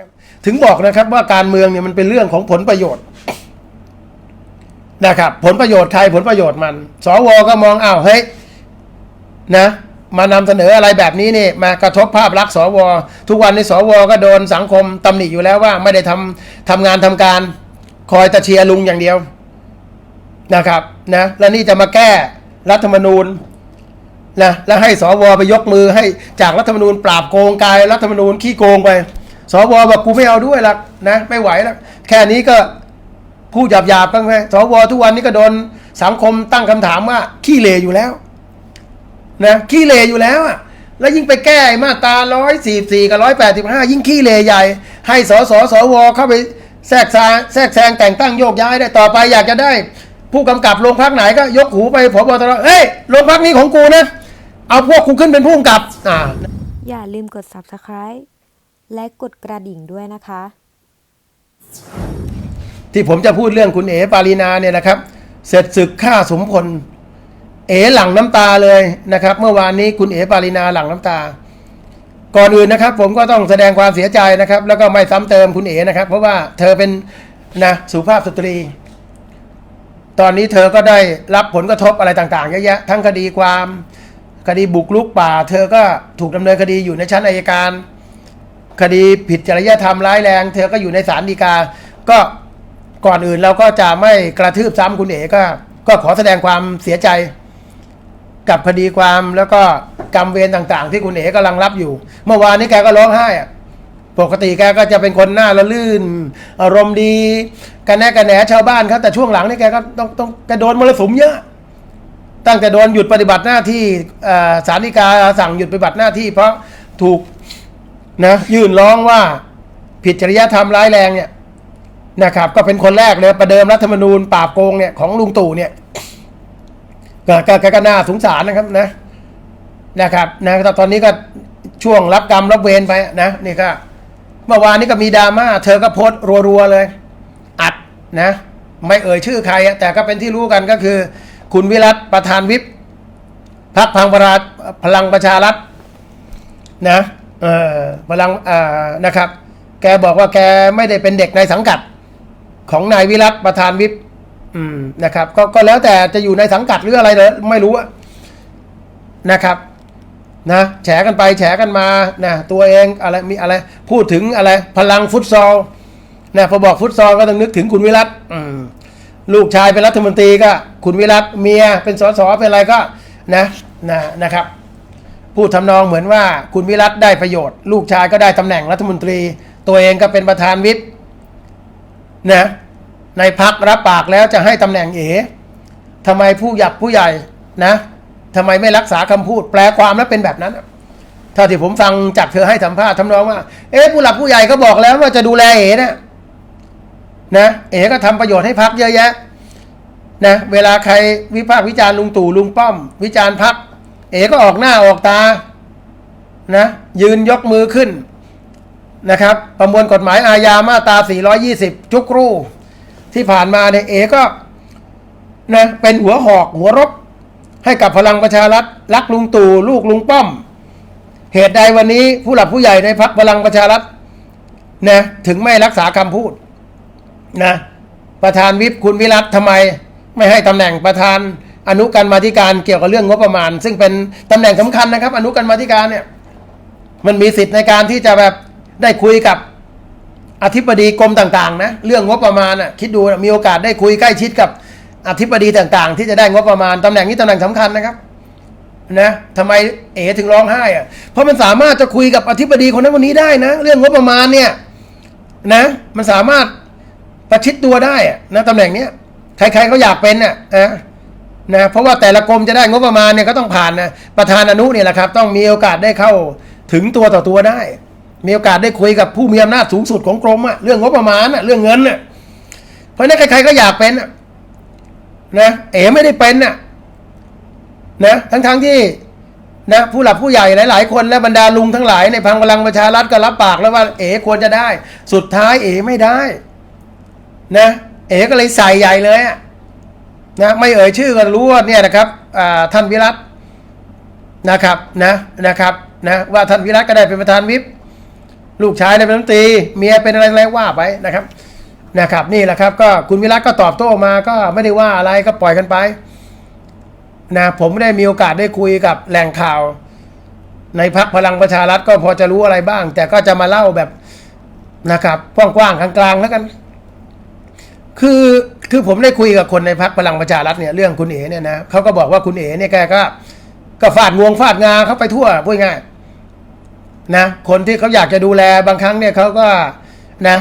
ครับถึงบอกนะครับว่าการเมืองเนี่ยมันเป็นเรื่องของผลประโยชน์นะครับ ผลประโยชน์ใครผลประโยชน์มัน สวก็มองอ้าวเฮ้ยนะมานำเสนออะไรแบบนี้นี่มากระทบภาพลักษณ์สว ทุกวันนี้สวก็โดนสังคมตำหนิอยู่แล้วว่าไม่ได้ทำทำงานทำการคอยตะเชียร์ลุงอย่างเดียวนะครับนะแล้วนี่จะมาแก้รัฐธรรมนูญนะแล้วให้สวไปยกมือให้จากรัฐธรรมนูญปราบโกงกลายรัฐธรรมนูญขี้โกงไป สวบอกกูไม่เอาด้วยละนะไม่ไหวแล้วแค่นี้ก็พูดหยาบๆกันไปสวทุกวันนี้ก็โดนสังคมตั้งคำถามว่าขี้เหร่อยู่แล้วนะขี้เหร่อยู่แล้วอะแล้วยิ่งไปแก้มาตราร้อยสี่สี่กับร้อยแปดสิบห้ายิ่งขี้เหร่ใหญ่ ให้สสสวเข้าไปแทรกซาแทรกแซงแต่งตั้งโยกย้ายได้ต่อไปอยากจะได้ ผู้กำกับโรงพักไหนก็ยกหูไปผบตรเฮ้ยโรงพักนี้ของกูนะ เอาพวกกูขึ้นเป็นผู้กำกับอ่าอย่าลืมกด subscribe และกดกระดิ่งด้วยนะคะ ที่ผมจะพูดเรื่องคุณเอ๋ปารีนาเนี่ยนะครับ เสร็จศึกฆ่าสมพล เอ๋หลังน้ำตาเลยนะครับ เมื่อวานนี้คุณเอ๋ปารีนาหลังน้ำตา ก่อนอื่นนะครับ ผมก็ต้องแสดงความเสียใจนะครับ แล้วก็ไม่ซ้ำเติมคุณเอ๋นะครับ เพราะว่าเธอเป็นนะสุภาพสตรี ตอนนี้เธอก็ได้รับผลกระทบอะไรต่างๆเยอะแยะทั้งคดีความ คดีบุกลุกป่า เธอก็ถูกดำเนินคดีอยู่ในชั้นอายการ คดีผิดจริยธรรมร้ายแรง เธอก็อยู่ในศาลฎีกา ก็ก่อนอื่นเราก็จะไม่กระทืบซ้ำคุณเอ๋ก็ ก็ขอแสดงความเสียใจ กับคดีความแล้วก็กรรมเวรต่างๆ ที่คุณเอ๋กำลังรับอยู่ เมื่อวานนี้แกก็ร้องไห้อะปกติแกก็จะเป็นคนหน้าละลื่น อารมณ์ดีกันแน่กันแหนชาวบ้านเขาแต่ช่วงหลังนี่แกก็ต้องต้องแกโดนมรสุมเยอะตั้งแต่โดนหยุดปฏิบัติหน้าที่เอ่อศาลฎีกาสั่งหยุดปฏิบัติหน้าที่ เพราะถูก นะยื่นร้องว่าผิดจริยธรรมร้ายแรงเนี่ยนะครับก็เป็นคนแรกเลยประเดิมรัฐธรรมนูญปราบโกงเนี่ยของลุงตู่เนี่ยก็ก็ก็ก็น่าสงสารนะครับนะนะครับนะตอนนี้ก็ช่วงรับกรรมรับเวรไปนะนี่ก็เมื่อวานนี้ก็มีดราม่าเธอก็โพสต์รัวๆเลย อัดนะ ไม่เอ่ยชื่อใครแต่ก็เป็นที่รู้กันก็คือ คุณวิรัตประธานวิปพักพังประราพลังประชารัฐนะ เออพลังอ่านะครับ แกบอกว่าแกไม่ได้เป็นเด็กในสังกัด ของนายวิรัตประธานวิปอืมนะครับก็ก็แล้วแต่จะอยู่ในสังกัดหรืออะไรเลยไม่รู้อะนะครับนะแฉกันไปแฉกันมานะตัวเองอะไรมีอะไร พูดถึงอะไร พลังฟุตซอลนะพอบอกฟุตซอลก็ต้องนึกถึงคุณวิรัตอืมลูกชายเป็นรัฐมนตรีก็ คุณวิรัตเมียเป็นสสเป็นอะไรก็นะนะนะครับ พูดทำนองเหมือนว่าคุณวิรัตได้ประโยชน์ ลูกชายก็ได้ตำแหน่งรัฐมนตรี ตัวเองก็เป็นประธานวิปนะในพักรับปากแล้วจะให้ตำแหน่งเอ๋ทำไมผู้หยักผู้ใหญ่นะทำไมไม่รักษาคำพูด แปลความแล้วเป็นแบบนั้นถ้าที่ผมฟังจากเธอให้สัมภาษณ์ทำนองว่า เอ๊ะผู้หลักผู้ใหญ่ก็บอกแล้วว่าจะดูแลเอ๋นะนะเอ๋ก็ทำประโยชน์ให้พักเยอะแยะนะเวลาใครวิพากษ์วิจารณ์ลุงตู่ลุงป้อม วิจารณ์พัก เอก็ออกหน้าออกตานะยืนยกมือขึ้นนะครับ ประมวลกฎหมายอาญามาตรา 420 จุกรูที่ผ่านมาเนี่ยเอก็นะเป็นหัวหอกหัวรบ ให้กับพลังประชารัฐรักลุงตู่ลูกลุงป้อม เหตุใดวันนี้ผู้หลักผู้ใหญ่ในพักพลังประชารัฐนะถึงไม่รักษาคำพูดนะประธานวิปคุณวิรัตทำไมไม่ให้ตำแหน่งประธาน อนุกรรมาธิการเกี่ยวกับเรื่องงบประมาณ ซึ่งเป็นตำแหน่งสำคัญนะครับ อนุกรรมาธิการเนี่ยมันมีสิทธิ์ในการที่จะแบบได้คุยกับอธิบดีกรมต่างๆนะเรื่องงบประมาณน่ะคิดดูมีโอกาสได้คุยใกล้ชิดกับอธิบดีต่างๆ ที่จะได้งบประมาณตำแหน่งนี้ตำแหน่งสำคัญนะครับนะทำไมเอ๋ถึงร้องไห้อะเพราะมันสามารถจะคุยกับอธิบดีคนนั้นคนนี้ได้นะ เรื่องงบประมาณเนี่ยนะมันสามารถประชิดตัวได้อะนะตำแหน่งเนี้ยใครๆก็อยากเป็นน่ะนะ นะเพราะว่าแต่ละกรมจะได้งบประมาณเนี่ยก็ต้องผ่านนะประธานอนุเนี่ยแหละครับ ต้องมีโอกาสได้เข้าถึงตัวต่อตัวได้ มีโอกาสได้คุยกับผู้มีอำนาจสูงสุดของกรมอะเรื่องงบประมาณอะเรื่องเงินอะเพราะนั้นใครๆก็อยากเป็นอะนะเอ๋ไม่ได้เป็นน่ะนะทั้งๆที่นะผู้หลักผู้ใหญ่หลาย ๆ คนและบรรดาลุงทั้งหลายในพังพลังประชารัฐก็รับปากแล้วว่าเอ๋ควรจะได้ สุดท้ายเอ๋ไม่ได้ นะ เอ๋ก็เลยใส่ใหญ่เลยอะ นะไม่เอ่ยชื่อก็รู้ว่าเนี่ยนะครับท่านวิรัตนะครับนะนะครับนะว่าท่านวิรัตก็ได้เป็นประธานวิปลูกชายเนี่ยเป็นรัฐมนตรีเมียเป็นอะไรอะไรว่าไปนะครับนะครับนี่แหละครับก็คุณวิรัตก็ตอบโต้มาก็ไม่ได้ว่าอะไรก็ปล่อยกันไปนะผมได้มีโอกาสได้คุยกับแหล่งข่าว ในพักพลังประชารัฐก็พอจะรู้อะไรบ้าง แต่ก็จะมาเล่าแบบนะครับกว้างๆกลางๆแล้วกัน คือ คือผมได้คุยกับคนในพักพลังประชารัฐเนี่ยเรื่องคุณเอ๋เนี่ยนะเขาก็บอกว่าคุณเอ๋เนี่ยแกก็ก็ฟาดงวงฟาดงาเขาไปทั่วพูดง่ายนะคนที่เขาอยากจะดูแลบางครั้งเนี่ยเขาก็นะ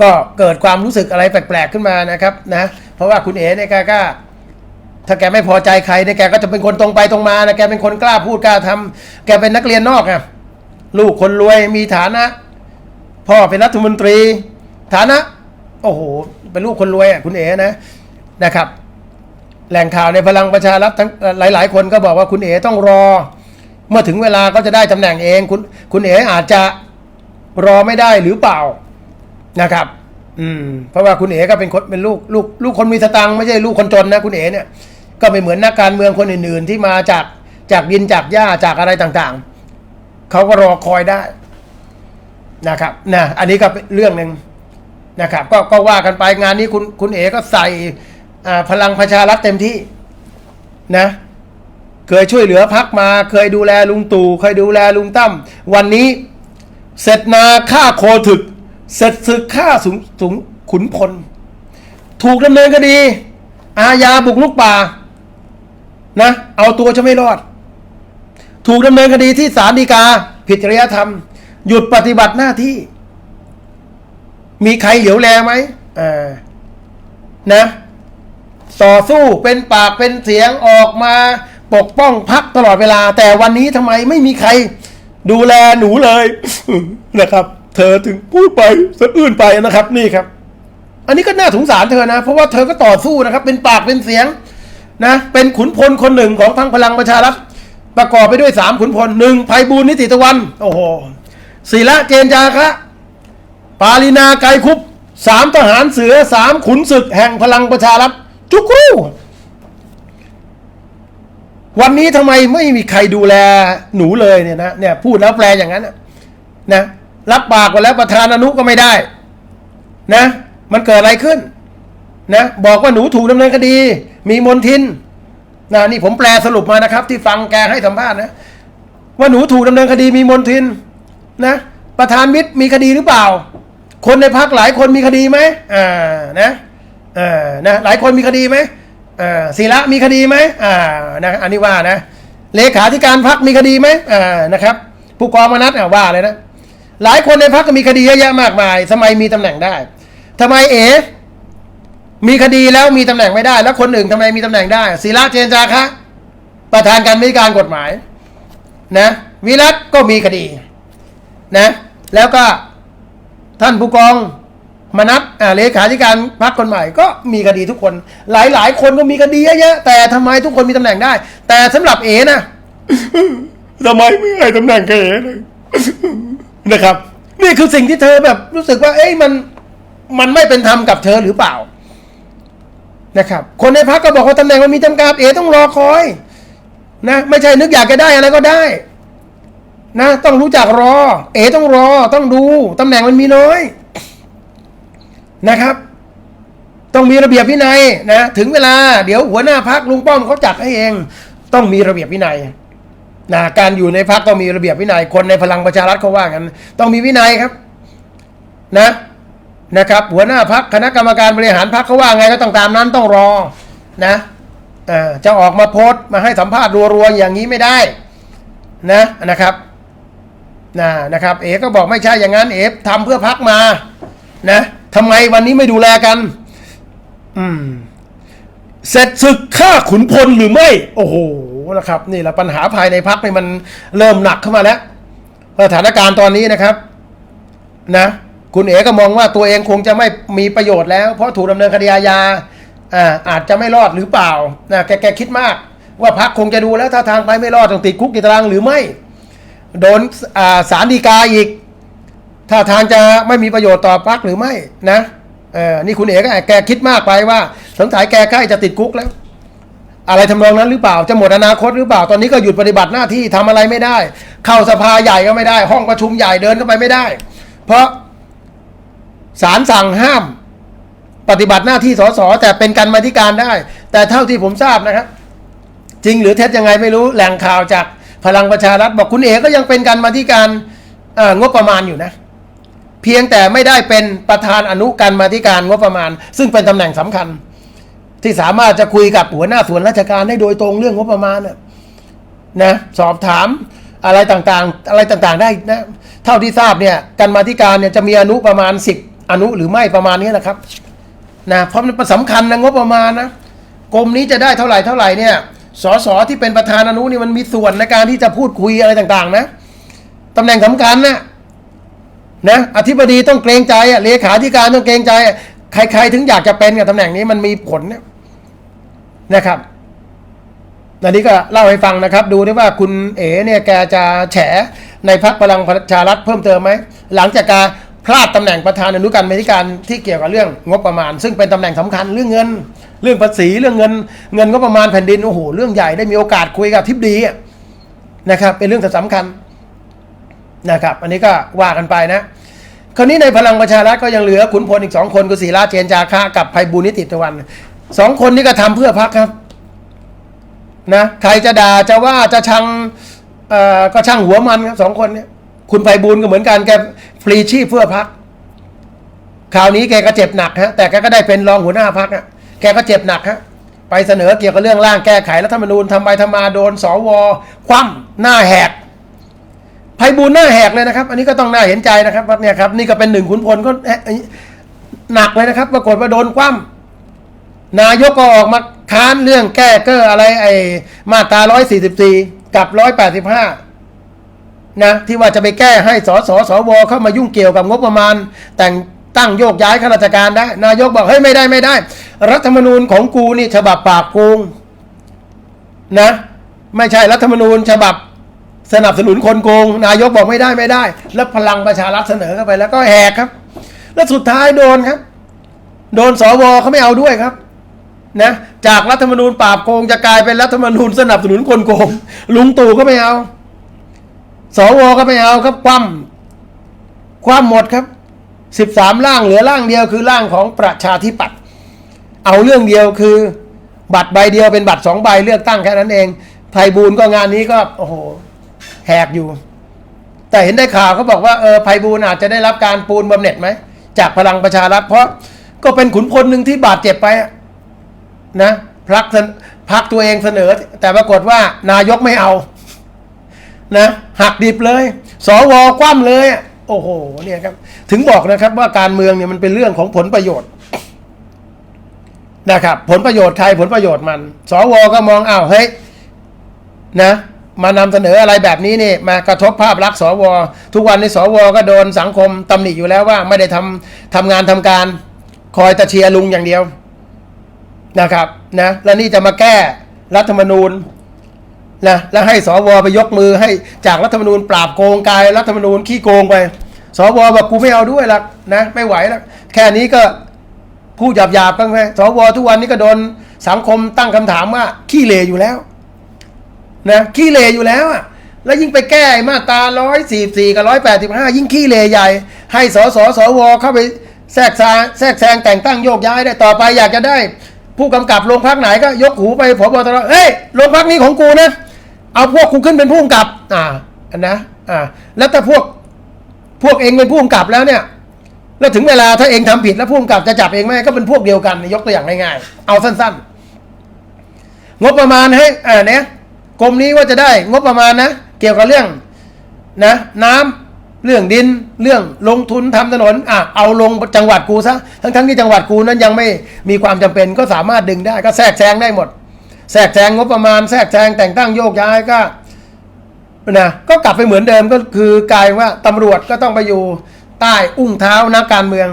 ก็เกิดความรู้สึกอะไรแปลกๆขึ้นมานะครับนะเพราะว่าคุณเอ๋เนี่ยแกก็ถ้าแกไม่พอใจใครเนี่ยแกก็จะเป็นคนตรงไปตรงมานะแกเป็นคนกล้าพูดกล้าทำแกเป็นนักเรียนนอกอะลูกคนรวยมีฐานะ พ่อเป็นรัฐมนตรี ฐานะ โอ้โห เป็นลูกคนรวยอะคุณเอ๋นะนะครับ แหล่งข่าวในพลังประชารัฐทั้งหลาย ๆ คนก็บอกว่าคุณเอ๋ต้องรอ เมื่อถึงเวลาก็จะได้ตำแหน่งเองคุณคุณเอ๋อาจจะรอไม่ได้หรือเปล่านะครับ อืม เพราะว่าคุณเอ๋ก็เป็นคนเป็นลูกลูกลูกคนมีสตังค์ไม่ใช่ลูกคนจนนะคุณเอ๋เนี่ยก็ไม่เหมือนนักการเมืองคนอื่น ๆ ที่มาจากจากดินจากหญ้าจากอะไรต่างๆเขาก็รอคอยได้นะครับนะอันนี้ก็เป็นเรื่องหนึ่ง นะครับก็ก็ว่ากันไปงานนี้คุณคุณเอ๋ก็ใส่พลังประชารัฐเต็มที่นะเคยช่วยเหลือพักมา เคยดูแลลุงตู่เคยดูแลลุงตั้มวันนี้เสร็จนาฆ่าโคถึก เสร็จศึกฆ่าสุงสุงขุนพล ถูกดำเนินคดี อาญาบุกลุกป่านะเอาตัวจะไม่รอด ถูกดำเนินคดีที่ศาลฎีกา ผิดจริยธรรม หยุดปฏิบัติหน้าที่ มีใครเหลียวแลไหมอ่านะต่อสู้เป็นปากเป็นเสียงออกมาปกป้องพักตลอดเวลา แต่วันนี้ทำไมไม่มีใคร ดูแลหนูเลยนะครับ เธอถึงพูดไปสะอื้นไปนะครับ นี่ครับ อันนี้ก็น่าสงสารเธอนะ เพราะว่าเธอก็ต่อสู้นะครับ เป็นปากเป็นเสียงนะเป็นขุนพลคนหนึ่งของพรรคพลังประชารัฐประกอบไปด้วยสามขุนพลหนึ่งไพบูลย์นิติตะวัน โอ้โหศิระเจนจาคะ ปาลินาไกรคุปสามทหารเสือสามขุนศึกแห่งพลังประชารัฐจุกรูวันนี้ทำไมไม่มีใครดูแลหนูเลยเนี่ยนะเนี่ยพูดแล้วแปลอย่างนั้นนะนะรับปากไปแล้วประธานอนุก็ไม่ได้นะมันเกิดอะไรขึ้นนะบอกว่าหนูถูกดำเนินคดี มีมนทินนะนี่ผมแปลสรุปมานะครับ ที่ฟังแกให้สัมภาษณ์นะว่าหนูถูกดำเนินคดีมีมนทินนะประธานวิทย์มีคดีหรือเปล่า คนในพักหลายคนมีคดีไหมอ่านะอ่านะหลายคนมีคดีไหมอ่าศิระมีคดีไหมอ่านะอันนี้ว่านะเลขาธิการพักมีคดีไหมอ่านะครับ ผู้กองมนัสอ่าว่าเลยนะหลายคนในพักก็มีคดีเยอะแยะมากมายทำไมมีตำแหน่งได้ทำไมเอ๋มีคดีแล้วมีตำแหน่งไม่ได้ แล้วคนอื่นทำไมมีตำแหน่งได้ศิระเจนจาคะประธานการวิการกฎหมายนะวิรัตก็มีคดีนะแล้วก็ ท่านผู้กองมนัสอ่าเลขาธิการพรรคคนใหม่ก็มีคดีทุกคน หลายหลายๆคนก็มีคดีเยอะๆแต่ทำไมทุกคนมีตำแหน่งได้ แต่สำหรับเอนะทำไมไม่ให้ตำแหน่งแกเอเลยนะครับ นี่คือสิ่งที่เธอแบบรู้สึกว่า เอ้ยมันมันไม่เป็นธรรมกับเธอหรือเปล่านะครับ คนในพักก็บอกว่าตำแหน่งมันมีจำกัดเอต้องรอคอย นะ ไม่ใช่นึกอยากจะได้อะไรก็ได้ นะต้องรู้จักรอ เอต้องรอต้องดูตำแหน่งมันมีน้อยนะครับ ต้องมีระเบียบวินัยนะถึงเวลาเดี๋ยวหัวหน้าพักลุงป้อมเขาจัดให้เอง ต้องมีระเบียบวินัยนะการอยู่ในพักต้องมีระเบียบวินัยคนในพลังประชารัฐเขาว่ากันต้องมีวินัยครับนะนะครับ หัวหน้าพักคณะกรรมการบริหารพักเขาว่าไงก็ต้องตามนั้นต้องรอนะจะออกมาโพสต์มาให้สัมภาษณ์รัวๆอย่างนี้ไม่ได้นะนะครับ นะนะครับ เอก็บอกไม่ใช่อย่างนั้น เอ๋ทำเพื่อพักมานะทำไมวันนี้ไม่ดูแลกัน อืมเสร็จศึกฆ่าขุนพลหรือไม่ โอ้โหนะครับ นี่แหละปัญหาภายในพักนี่มันเริ่มหนักเข้ามาแล้วสถานการณ์ตอนนี้นะครับ นะ คุณเอ๋ก็มองว่าตัวเองคงจะไม่มีประโยชน์แล้ว เพราะถูกดำเนินคดีอาญาอ่าอาจจะไม่รอดหรือเปล่านะแกแกคิดมาก ว่าพักคงจะดูแล้วถ้าทางไปไม่รอดต้องติดคุกติดตารางหรือไม่ โดนสารดีกาอีก ถ้าทางจะไม่มีประโยชน์ต่อพักหรือไม่นะเออนี่คุณเอกแกคิดมากไปว่าสงสัยแกใกล้จะติดคุกแล้ว อะไรทำนองนั้นหรือเปล่าจะหมดอนาคตหรือเปล่าตอนนี้ก็หยุดปฏิบัติหน้าที่ทำอะไรไม่ได้ เข้าสภาใหญ่ก็ไม่ได้ ห้องประชุมใหญ่เดินเข้าไปไม่ได้ เพราะศาลสั่งห้าม ปฏิบัติหน้าที่สสแต่เป็นการมาธิการได้ แต่เท่าที่ผมทราบนะครับ จริงหรือเท็จยังไงไม่รู้แหล่งข่าวจาก พลังประชารัฐบอกคุณเอ๋ก็ยังเป็นการมาธิการงบประมาณอยู่นะ เพียงแต่ไม่ได้เป็นประธานอนุการมาธิการงบประมาณ ซึ่งเป็นตำแหน่งสำคัญ ที่สามารถจะคุยกับหัวหน้าส่วนราชการได้โดยตรงเรื่องงบประมาณนะสอบถามอะไรต่างๆ อะไรต่างๆได้นะเท่าที่ทราบเนี่ยการมาธิการเนี่ยจะมีอนุประมาณสิบอนุหรือไม่ประมาณนี้แหละครับนะเพราะมันสำคัญนะงบประมาณนะกรมนี้จะได้เท่าไหร่เท่าไหร่เนี่ย สสที่เป็นประธานอนุนี่มันมีส่วนในการที่จะพูดคุยอะไรต่างๆ นะตำแหน่งสำคัญนะนะอธิบดีต้องเกรงใจอะเลขาธิการต้องเกรงใจ ใคร ๆ ถึงอยากจะเป็นกับตำแหน่งนี้มันมีผลเนี่ยนะครับอันนี้ก็เล่าให้ฟังนะครับ ดูได้ว่าคุณเอ๋เนี่ยแกจะแฉในพักพลังประชารัฐเพิ่มเติมไหมหลังจากการ พลาดตำแหน่งประธานอนุกรรมธิการที่เกี่ยวกับเรื่องงบประมาณ ซึ่งเป็นตำแหน่งสำคัญเรื่องเงิน เรื่องภาษีเรื่องเงิน เงินงบประมาณแผ่นดินโอ้โหเรื่องใหญ่ได้มีโอกาสคุยกับทิบดีนะครับ เป็นเรื่องสำคัญนะครับ อันนี้ก็ว่ากันไปนะคราวนี้ในพลังประชารัฐก็ยังเหลือขุนพลอีกสองคนคือศิระเจนจาคะกับไพบูลนิติตะวันสองคนนี้ก็ทำเพื่อพักครับนะใครจะด่าจะว่าจะชังเอ่อก็ช่างหัวมันครับสองคนเนี่ย คุณไพบูลย์ก็เหมือนกันแกฟรีชีพเพื่อพักคราวนี้แกก็เจ็บหนักฮะแต่แกก็ได้เป็นรองหัวหน้าพักอะแกก็เจ็บหนักฮะไปเสนอเกี่ยวกับเรื่องร่างแก้ไขรัฐธรรมนูญทำไปทำมาโดนสวคว่ำหน้าแหกไพบูลย์หน้าแหกเลยนะครับ อันนี้ก็ต้องน่าเห็นใจนะครับเนี่ยครับนี่ก็เป็นหนึ่งขุนพลก็หนักเลยนะครับ ปรากฏว่าโดนคว่ำนายกก็ออกมาค้านเรื่องแก้เกออะไรไอ้มาตรา144 กับ 185 นะที่ว่าจะไปแก้ให้สสสวเข้ามายุ่งเกี่ยวกับงบประมาณ แต่งตั้งโยกย้ายข้าราชการได้ นายกบอกเฮ้ยไม่ได้ไม่ได้ รัฐธรรมนูญของกูนี่ฉบับปราบโกงนะไม่ใช่รัฐธรรมนูญฉบับสนับสนุนคนโกง นายกบอกไม่ได้ไม่ได้ แล้วพลังประชารัฐเสนอเข้าไปแล้วก็แหกครับ แล้วสุดท้ายโดนครับ โดนสวเขาไม่เอาด้วยครับนะจากรัฐธรรมนูญปราบโกงจะกลายเป็นรัฐธรรมนูญสนับสนุนคนโกงลุงตู่ก็ไม่เอา สวก็ไม่เอาครับ คว่ำคว่ำหมดครับสิบสามร่างเหลือร่างเดียวคือร่างของประชาธิปัตย์เอาเรื่องเดียวคือ บัตรใบเดียวเป็นบัตรสองใบเลือกตั้งแค่นั้นเองไพบูลก็งานนี้ก็โอ้โหแหกอยู่ แต่เห็นได้ข่าวเขาบอกว่าเออไพบูลอาจจะได้รับการปูนบำเหน็จไหมจากพลังประชารัฐเพราะก็เป็นขุนพลหนึ่งที่บาดเจ็บไปนะพักพักตัวเองเสนอ แต่ปรากฏว่านายกไม่เอา นะหักดิบเลยสวคว่ำเลย โอ้โหเนี่ยครับ ถึงบอกนะครับว่าการเมืองเนี่ยมันเป็นเรื่องของผลประโยชน์นะครับ ผลประโยชน์ใครผลประโยชน์มัน สวก็มองอ้าวเฮ้ยนะมานำเสนออะไรแบบนี้นี่มากระทบภาพลักษณ์สว ทุกวันนี้สวก็โดนสังคมตำหนิอยู่แล้วว่าไม่ได้ทำทำงานทำการคอยตะเชียลุงอย่างเดียวนะครับนะแล้วนี่จะมาแก้รัฐธรรมนูญ นะแล้วให้สวไปยกมือให้จากรัฐธรรมนูญปราบโกงกายรัฐธรรมนูญขี้โกงไปสวบอกกูไม่เอาด้วยละนะไม่ไหวแล้วแค่นี้ก็พูดหยาบๆกันไปสวทุกวันนี้ก็โดนสังคมตั้งคำถามว่าขี้เหร่อยู่แล้วนะขี้เลอยู่แล้วอะแล้วยิ่งไปแก้มาตราร้อยสี่สี่กับร้อยแปดสิบห้ายิ่งขี้เลใหญ่ ให้สสสวเข้าไปแทรกแซงแทรกแซงแต่งตั้งโยกย้ายได้ต่อไปอยากจะได้ ผู้กำกับโรงพักไหนก็ยกหูไปผบตรเฮ้ยโรงพักนี้ของกูนะ เอาพวกกูขึ้นเป็นผู้กำกับ อ่าอันนะอ่าแล้วถ้าพวกพวกเองเป็นผู้กำกับแล้วเนี่ย แล้วถึงเวลาถ้าเองทำผิดแล้วผู้กำกับจะจับเองไหมก็เป็นพวกเดียวกันยกตัวอย่างง่ายๆเอาสั้น ๆ งบประมาณให้อ่าเนี่ยกรมนี้ว่าจะได้งบประมาณนะเกี่ยวกับเรื่องนะน้ำเรื่องดินเรื่องลงทุนทำถนนอะเอาลงจังหวัดกูซะทั้งทั้งๆที่จังหวัดกูนั้นยังไม่มีความจำเป็นก็สามารถดึงได้ก็แทรกแซงได้หมด แทรกแซงงบประมาณแทรกแซงแต่งตั้งโยกย้ายก็นะก็กลับไปเหมือนเดิมก็คือกลายว่าตำรวจก็ต้องไปอยู่ใต้อุ้งเท้านักการเมือง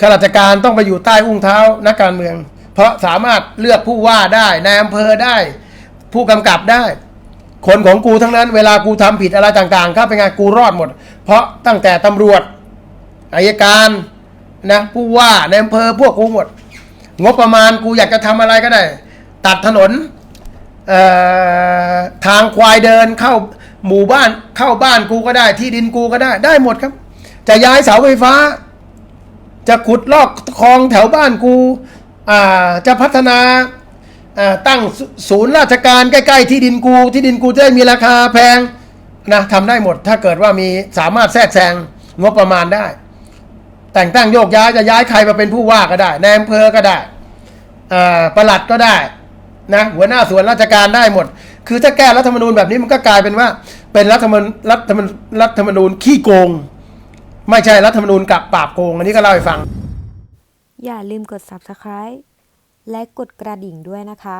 ข้าราชการต้องไปอยู่ใต้อุ้งเท้านักการเมือง เพราะสามารถเลือกผู้ว่าได้นายอำเภอได้ ผู้กำกับได้ คนของกูทั้งนั้น เวลากูทำผิดอะไรต่างๆครับเป็นไงกูรอดหมด เพราะตั้งแต่ตำรวจอายการนะผู้ว่าในอำเภอพวกกูหมด งบประมาณกูอยากจะทำอะไรก็ได้ ตัดถนนทางควายเดินเข้าหมู่บ้านเข้าบ้านกูก็ได้ ที่ดินกูก็ได้ได้หมดครับ จะย้ายเสาไฟฟ้า จะขุดลอกคลองแถวบ้านกูจะพัฒนาตั้งศูนย์ราชการใกล้ ๆ ที่ดินกู ที่ดินกูจะได้มีราคาแพงนะทำได้หมด ถ้าเกิดว่ามีสามารถแทรกแซงงบประมาณได้ แต่งตั้งโยกย้ายจะย้ายใครมาเป็นผู้ว่าก็ได้ในอำเภอก็ได้ประหลัดก็ได้ นะหัวหน้าส่วนราชการได้หมด คือถ้าแก้รัฐธรรมนูญแบบนี้มันก็กลายเป็นว่า เป็นรัฐธรรมนูญรัฐธรรมนูญรัฐธรรมนูญขี้โกง ไม่ใช่รัฐธรรมนูญกับปราบโกง อันนี้ก็เล่าให้ฟัง อย่าลืมกด subscribe และกดกระดิ่งด้วยนะคะ